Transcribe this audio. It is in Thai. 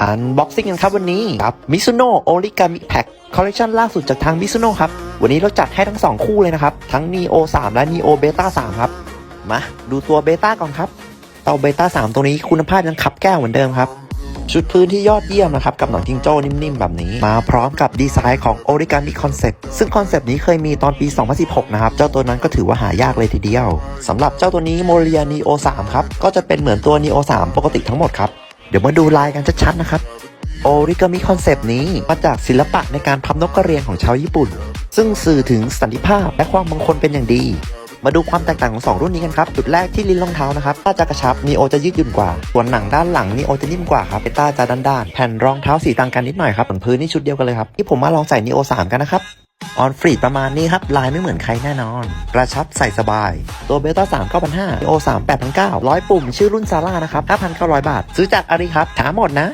อันบ็อกซิ่งกันครับวันนี้ครับมิซุโนะโอริกามิแพ็คคอลเลคชันล่าสุดจากทางมิซุโนะครับ วันนี้เราจัดให้ทั้ง 2 คู่เลยนะครับ ทั้ง Neo 3 และ Neo Beta 3 ครับ มาดูตัวเบต้าก่อนครับเตาเบต้า3 ตัวนี้คุณภาพยังขับแก้วเหมือนเดิมครับ ชุดพื้นที่ยอดเยี่ยมนะครับ กับหนังจิงโจ้นิ่มๆ แบบนี้ มาพร้อมกับดีไซน์ของ Origami Concept ซึ่งคอนเซ็ปต์นี้เคยมีตอนปี 2016 นะครับ เจ้าตัวนั้นก็ถือว่าหายากเลยทีเดียวสำหรับเจ้าตัวนี้ Moria Neo 3ครับก็จะเป็นเหมือนตัว Neo 3ปกติทั้งหมดครับ เดี๋ยวมาดูลายกันชัดๆนะครับ Origami Concept นี้มาจากศิลปะในการพับนกกระเรียนของชาวญี่ปุ่น ซึ่งสื่อถึงสันติภาพและความมงคลเป็นอย่างดี มาดูความแตกต่างของ 2 รุ่นนี้กันครับ จุดแรกที่ลิ้นรองเท้านะครับต้าจะกระชับนีโอจะยืดหยุ่นกว่า ส่วนหนังด้านหลังนีโอจะนิ่มกว่าครับเบต้าจะด้านๆแผ่นรองเท้าสีต่างกันนิดหน่อยครับบนพื้นนี่ชุดเดียวกันเลยครับที่ผมมาลองใส่นีโอ3กันนะครับ ออนฟรีดประมาณนี้ครับ ลายไม่เหมือนใครแน่นอน กระชับใส่สบาย ตัวเบต้าสามเก้าพันห้าโอสามแปดพันเก้าร้อยปุ่ม ชื่อรุ่นซาร่านะครับห้าพันเก้าร้อยบาท ซื้อจากอารีครับถามหมดนะ